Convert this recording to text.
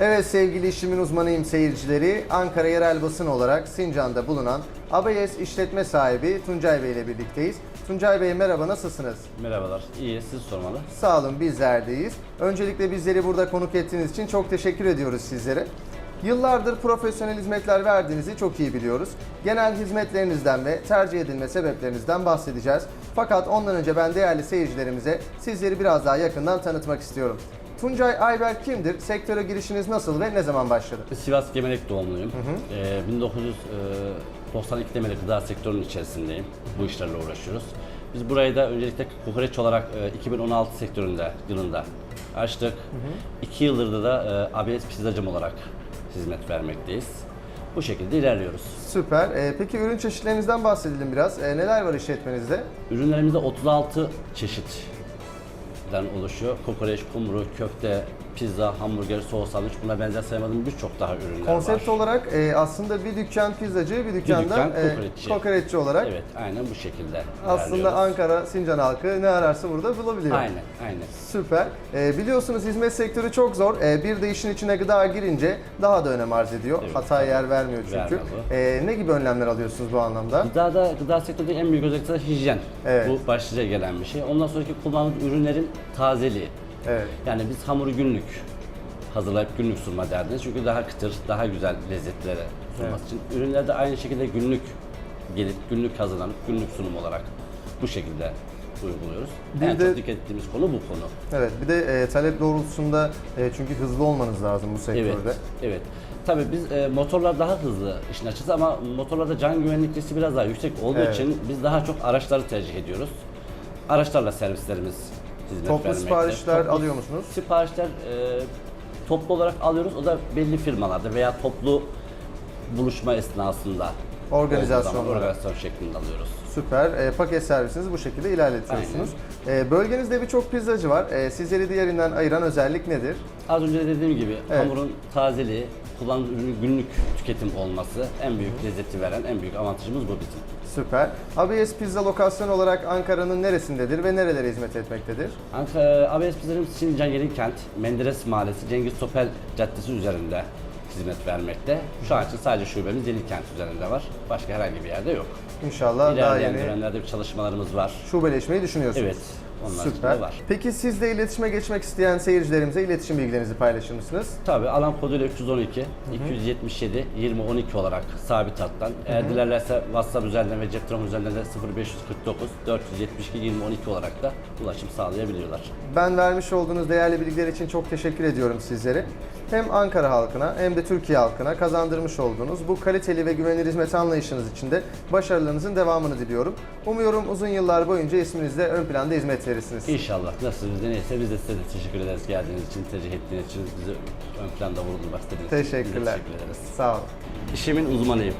Evet sevgili işimin uzmanıyım seyircileri. Ankara yerel basın olarak Sincan'da bulunan ABS işletme sahibi Tuncay Bey ile birlikteyiz. Tuncay Bey merhaba nasılsınız? Merhabalar, iyi siz sormalı. Sağ olun bizlerdeyiz. Öncelikle bizleri burada konuk ettiğiniz için çok teşekkür ediyoruz sizlere. Yıllardır profesyonel hizmetler verdiğinizi çok iyi biliyoruz. Genel hizmetlerinizden ve tercih edilme sebeplerinizden bahsedeceğiz. Fakat ondan önce ben değerli seyircilerimize sizleri biraz daha yakından tanıtmak istiyorum. Tuncay Ayberk kimdir? Sektöre girişiniz nasıl ve ne zaman başladı? Sivas Gemelek doğumluyum. Ee, 1992'de beri gıda sektörünün içerisindeyim. Bu işlerle uğraşıyoruz. Biz burayı da öncelikle kokoreç olarak e, 2016 sektöründe, yılında açtık. İki yıldır da e, ABS pizzacım olarak hizmet vermekteyiz. Bu şekilde ilerliyoruz. Süper. Ee, peki ürün çeşitlerinizden bahsedelim biraz. Ee, neler var işletmenizde? Ürünlerimizde 36 çeşitten oluşuyor. Kokoreç, kumru, köfte, pizza, hamburger, soğuk sandviç buna benzer saymadığım birçok daha ürünler Konsept var. olarak e, aslında bir dükkan pizzacı, bir dükkanda dükkan e, kokoreççi. kokoreççi olarak Evet, aynen bu şekilde aslında ilerliyoruz. Ankara, Sincan halkı ne ararsa burada bulabiliyor. Aynen, aynen. Süper. E, biliyorsunuz hizmet sektörü çok zor. E, bir de işin içine gıda girince daha da önem arz ediyor. Evet, Hataya yer vermiyor çünkü. Vermez E, ne gibi önlemler alıyorsunuz bu anlamda? Gıdada, gıda sektöründe en büyük özellik de hijyen. Evet. Bu başlıca gelen bir şey. Ondan sonraki kullandığımız ürünlerin tazeliği. Evet. Yani biz hamuru günlük hazırlayıp günlük sunma derdiniz. Çünkü daha kıtır, daha güzel lezzetlere sunması için. Ürünler de aynı şekilde günlük gelip günlük hazırlanıp günlük sunum olarak bu şekilde uyguluyoruz. Bir en de- çok dikkat ettiğimiz konu bu konu. Evet. Bir de e, talep doğrultusunda e, çünkü hızlı olmanız lazım bu sektörde. Evet, evet. Tabii biz e, motorlar daha hızlı işin açısı ama motorlarda can güvenlik riski biraz daha yüksek olduğu Evet. için biz daha çok araçları tercih ediyoruz. Araçlarla servislerimiz hizmet Toplu vermekte. siparişler Toplu alıyor musunuz? Siparişler e, toplu olarak alıyoruz. O da belli firmalarda veya toplu buluşma esnasında Organizasyon şeklinde alıyoruz. Süper. E, paket servisinizi bu şekilde ilerletiyorsunuz. E, bölgenizde birçok pizzacı var. E, sizleri diğerinden ayıran özellik nedir? Az önce de dediğim gibi Evet. hamurun tazeliği, kullanılan ürünün günlük tüketim olması en büyük lezzeti veren en büyük avantajımız bu bizim. Süper. ABS Pizza lokasyon olarak Ankara'nın neresindedir ve nerelere hizmet etmektedir? Ankara ABS Pizzacım Sincan Yenikent, Menderes Mahallesi, Cengiz Topel Caddesi üzerinde hizmet vermekte. Şu an için sadece şubemiz Yenikent üzerinde var. Başka herhangi bir yerde yok. İnşallah daha İlerleyen yeni dönemlerde bir çalışmalarımız var. şubeleşmeyi düşünüyorsunuz. Evet, onlar Süper. var. Peki siz de iletişime geçmek isteyen seyircilerimize iletişim bilgilerinizi paylaşır mısınız? Tabii alan koduyla 312, 277, 2012 olarak sabit hattan. Eğer dilerlerse WhatsApp üzerinden ve cep telefonu üzerinden de 0549 472 2012 olarak da ulaşım sağlayabiliyorlar. Ben vermiş olduğunuz değerli bilgiler için çok teşekkür ediyorum sizlere. Hem Ankara halkına hem de Türkiye halkına kazandırmış olduğunuz bu kaliteli ve güvenilir hizmet anlayışınız için de başarılarınızın devamını diliyorum. Umuyorum uzun yıllar boyunca isminizle ön planda hizmet verirsiniz. İnşallah nasıl bizde neyse biz de size de teşekkür ederiz geldiğiniz için, tercih ettiğiniz için, bizi ön planda bulundurmak istediğiniz için. Teşekkürler. Teşekkür ederiz. Sağ olun. İşimin uzmanıyım.